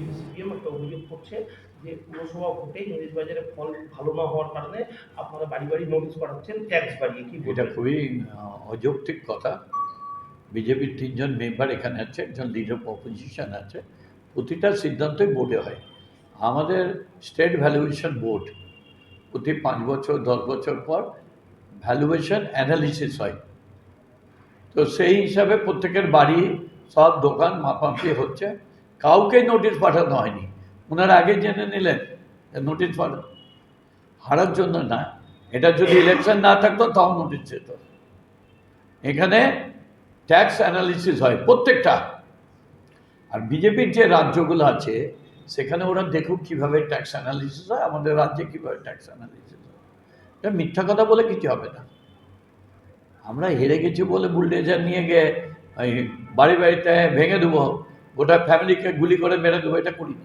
CPM একটা অভিযোগ করছে যে পুরসভা ভোটে ইংরেজ বাজারে ফল ভালো না হওয়ার কারণে আপনারা বাড়ি বাড়ি নোটিশ পাঠাচ্ছেন ট্যাক্স বাড়িয়ে কি এটা খুবই অযৌক্তিক কথা। বিজেপির তিনজন মেম্বার এখানে আছে একজন লিডার অপোজিশন আছে। প্রতিটা সিদ্ধান্তই বোর্ডে হয়। আমাদের স্টেট ভ্যালুয়েশন বোর্ড প্রতি পাঁচ বছর দশ বছর পর ভ্যালুয়েশন অ্যানালিসিস হয়। তো সেই হিসাবে প্রত্যেকের বাড়ি সব দোকান মাপামাপি হচ্ছে। কাউকে নোটিশ পাঠানো হয়নি। ওনারা আগে জেনে নিলেন নোটিশ পাঠানো। হারার জন্য না, এটা যদি ইলেকশন না থাকতো তাও নোটিশ যেত। এখানে ট্যাক্স অ্যানালিসিস হয় প্রত্যেকটা। আর বিজেপির যে রাজ্যগুলো আছে, সেখানে ওরা দেখুক কীভাবে ট্যাক্স অ্যানালিসিস হয়, আমাদের রাজ্যে কীভাবে ট্যাক্স অ্যানালিসিস হয়। এটা মিথ্যা কথা বলে কিছু হবে না। আমরা হেরে গেছি বলে বুলডেজার নিয়ে গিয়ে বাড়ি বাড়িতে ভেঙে দেবো। গোটা ফ্যামিলিকে গুলি করে মেরে দেবো এটা করিনি।